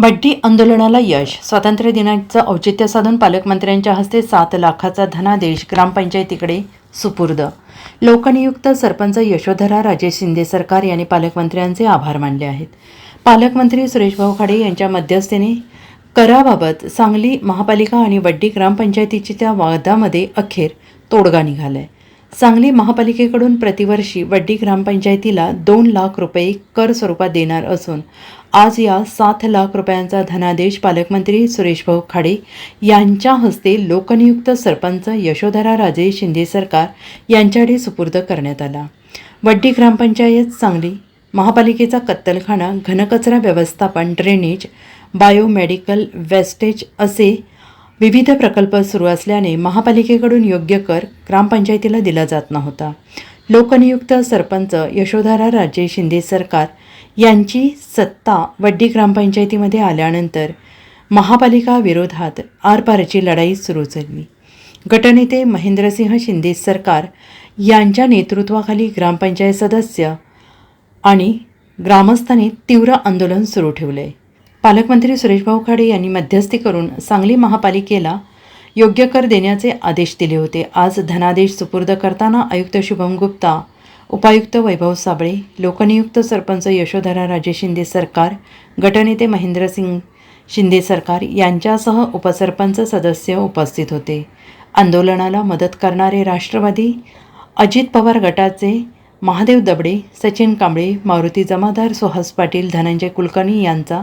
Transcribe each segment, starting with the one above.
बड्डी आंदोलनाला यश. स्वातंत्र्य दिनाचं औचित्य साधून पालकमंत्र्यांच्या हस्ते सात लाखाचा धनादेश ग्रामपंचायतीकडे सुपूर्द. लोकनियुक्त सरपंच यशोधरा राजे शिंदे सरकार यांनी पालकमंत्र्यांचे आभार मानले आहेत. पालकमंत्री सुरेशभाऊ खाडे यांच्या मध्यस्थीने कराबाबत सांगली महापालिका आणि वड्डी ग्रामपंचायतीच्या वादामध्ये अखेर तोडगा निघालाय. सांगली महापालिकेकडून प्रतिवर्षी वड्डी ग्रामपंचायतीला दोन लाख रुपये कर स्वरूपात देणार असून आज या सात लाख रुपयांचा धनादेश पालकमंत्री सुरेशभाऊ खाडे यांच्या हस्ते लोकनियुक्त सरपंच यशोधरा राजे शिंदे सरकार यांच्याकडे सुपूर्द करण्यात आला. वड्डी ग्रामपंचायत सांगली महापालिकेचा कत्तलखाना घनकचरा व्यवस्थापन ड्रेनेज बायोमेडिकल वेस्टेज असे विविध प्रकल्प सुरू असल्याने महापालिकेकडून योग्य कर ग्रामपंचायतीला दिला जात नव्हता. लोकनियुक्त सरपंच यशोधरा राजे शिंदे सरकार यांची सत्ता वड्डी ग्रामपंचायतीमध्ये आल्यानंतर महापालिका विरोधात आरपारची लढाई सुरू झाली. गटनेते महेंद्रसिंह शिंदे सरकार यांच्या नेतृत्वाखाली ग्रामपंचायत सदस्य आणि ग्रामस्थांनी तीव्र आंदोलन सुरू ठेवले. पालकमंत्री सुरेशभाऊ खाडे यांनी मध्यस्थी करून सांगली महापालिकेला योग्य कर देण्याचे आदेश दिले होते. आज धनादेश सुपूर्द करताना आयुक्त शुभम गुप्ता उपायुक्त वैभव साबळे लोकनियुक्त सरपंच यशोधरा राजे शिंदे सरकार गटनेते महेंद्रसिंग शिंदे सरकार यांच्यासह उपसरपंच सदस्य उपस्थित होते. आंदोलनाला मदत करणारे राष्ट्रवादी अजित पवार गटाचे महादेव दबडे सचिन कांबळे मारुती जमादार सुहास पाटील धनंजय कुलकर्णी यांचा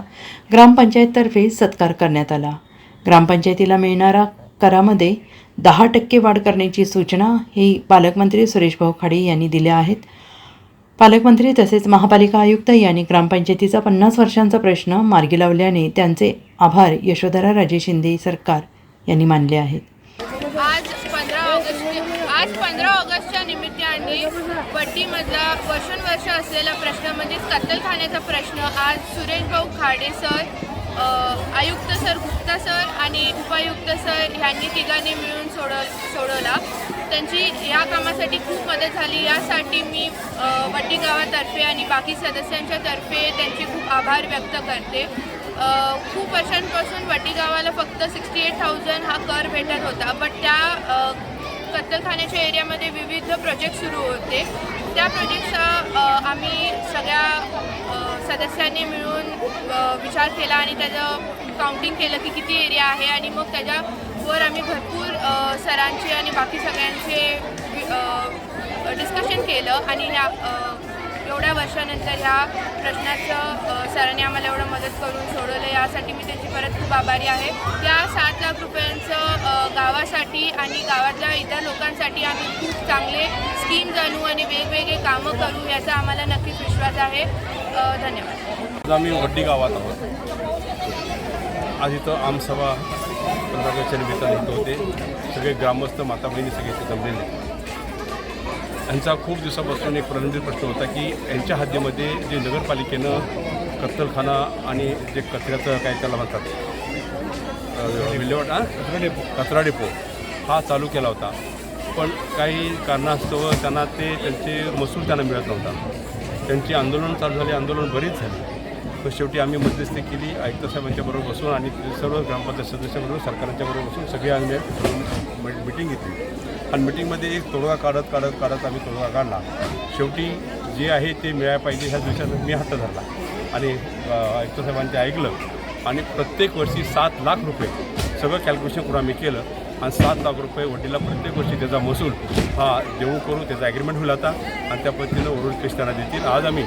ग्रामपंचायततर्फे सत्कार करण्यात आला. ग्रामपंचायतीला मिळणारा करामध्ये दहा टक्के वाढ करण्याची सूचना ही पालकमंत्री सुरेश भाऊ खाडे यांनी दिल्या आहेत. पालकमंत्री तसेच महापालिका आयुक्त यांनी ग्रामपंचायतीचा पन्नास वर्षांचा प्रश्न मार्गी लावल्याने त्यांचे आभार यशोधरा राजे शिंदे सरकार यांनी मानले आहेत. आज पंधरा ऑगस्ट आज पंधरा यांनी वड्डीमधला वर्षानुवर्ष असलेला प्रश्न म्हणजेच कत्तलखान्याचा प्रश्न आज सुरेशभाऊ खाडे सर आयुक्त सर गुप्ता सर आणि उपायुक्त सर ह्यांनी तिघांनी मिळून सोडव सोडवला. त्यांची या कामासाठी खूप मदत झाली. यासाठी मी वड्डी गावातर्फे आणि बाकी सदस्यांच्या तर्फे त्यांचे खूप आभार व्यक्त करते. खूप वर्षांपासून वड्डी गावाला फक्त सिक्स्टी एट थाउजंड हा कर भेटत होता. बट त्या कत्तलखान्याच्या एरियामध्ये विविध प्रोजेक्ट सुरू होते. त्या प्रोजेक्टचा आम्ही सगळ्या सदस्यांनी मिळून विचार केला आणि त्याचं काउंटिंग केलं की किती एरिया आहे आणि मग त्याच्यावर आम्ही भरपूर सरांचे आणि बाकी सगळ्यांचे डिस्कशन केलं आणि ह्या एवढ्या वर्षानंतर ह्या प्रश्नाचं सरांनी आम्हाला एवढं मदत करून सोडवलं. यासाठी मी त्यांची परत खूप आभारी आहे. त्या सात लाख रुपयांचं गावासाठी आणि गावातल्या इतर लोकांसाठी आम्ही खूप चांगले स्कीम जाणू आणि वेगवेगळे कामं करू याचा आम्हाला नक्कीच विश्वास आहे. धन्यवाद. आज आम्ही वड्डी गावात आहोत. आज इथं आमसभा पंधरा ऑगस्टच्या निमित्ताने इथं होते. सगळे ग्रामस्थ माता बहिणी सगळे इथे जमलेले. यांचा खूप दिवसापासून एक प्रलंबित प्रश्न होता की यांच्या हद्दीमध्ये जे नगरपालिकेनं कत्तलखाना आणि जे कचऱ्याचं काय त्याला म्हणतात? विल्हेवाट हा? कचरा डेपो. कचरा डेपो. हा चालू केला होता. पण काही कारणास्तव त्यांना ते त्यांचे महसूल त्यांना मिळत नव्हता. त्यांची आंदोलन चालू झाली आंदोलन बरीच झाली. पण शेवटी आम्ही मध्यस्थी केली. आयुक्त साहेबांच्याबरोबर बसून आणि ते सर्व ग्रामपंचायत सदस्यांबरोबर सरकारांच्याबरोबर बसून सगळी आम्ही मिटिंग घेतली. आणि मिटिंगमध्ये एक तोडगा काढत काढत काढत आम्ही तोडगा काढला. शेवटी जे आहे ते मिळायला पाहिजे ह्या दिवसात मी हट्ट धरला. आणि आयुक्त साहेबांचे ऐकलं. आणि प्रत्येक वर्षी सात लाख रुपये सगळं कॅल्क्युलेशन करून आम्ही केलं. आणि सात लाख रुपये वडीला प्रत्येक वर्षी त्याचा महसूल हा देऊ करून त्याचा ॲग्रीमेंट होईल आता. आणि त्या पद्धतीनं उर्वरित केस त्यांना देतील. आज आम्ही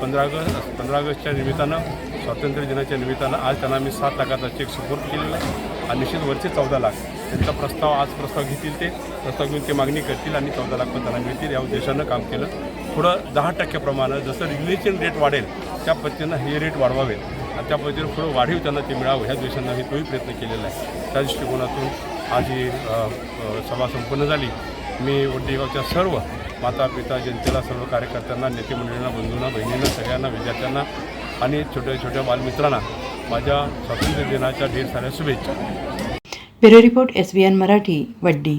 पंधरा ऑगस्ट पंधरा ऑगस्टच्या निमित्तानं स्वातंत्र्य दिनाच्या निमित्तानं आज त्यांना आम्ही सात लाखाचा चेक सुपूर्द केलेला आहे. आणि निश्चित वरचे चौदा लाख. त्यांचा प्रस्ताव आज प्रस्ताव घेतील ते. प्रस्ताव घेऊन ते मागणी करतील आणि चौदा लाख पण त्यांना मिळतील. या उद्देशानं काम केलं. पुढं दहा टक्क्याप्रमाणे जसं रेग्युलेशन रेट वाढेल त्या पद्धतीनं हे रेट वाढवावेत आणि त्या पद्धतीनं पुढं वाढीव त्यांना ते मिळावं. ह्या उद्देशानं आम्ही तोही प्रयत्न केलेला आहे. त्या दृष्टिकोनातून आज ही सभा संपन्न झाली. मी वड्डेगावच्या सर्व माता पिता जनतेला सर्व कार्यकर्त्यांना नेते मंडळींना बंधूंना बहिणींना सगळ्यांना विद्यार्थ्यांना आणि छोट्या छोट्या बालमित्रांना माझ्या स्वातंत्र्य दिनाच्या ढेर साऱ्या शुभेच्छा. Bureau report S B N Marathi Vaddi.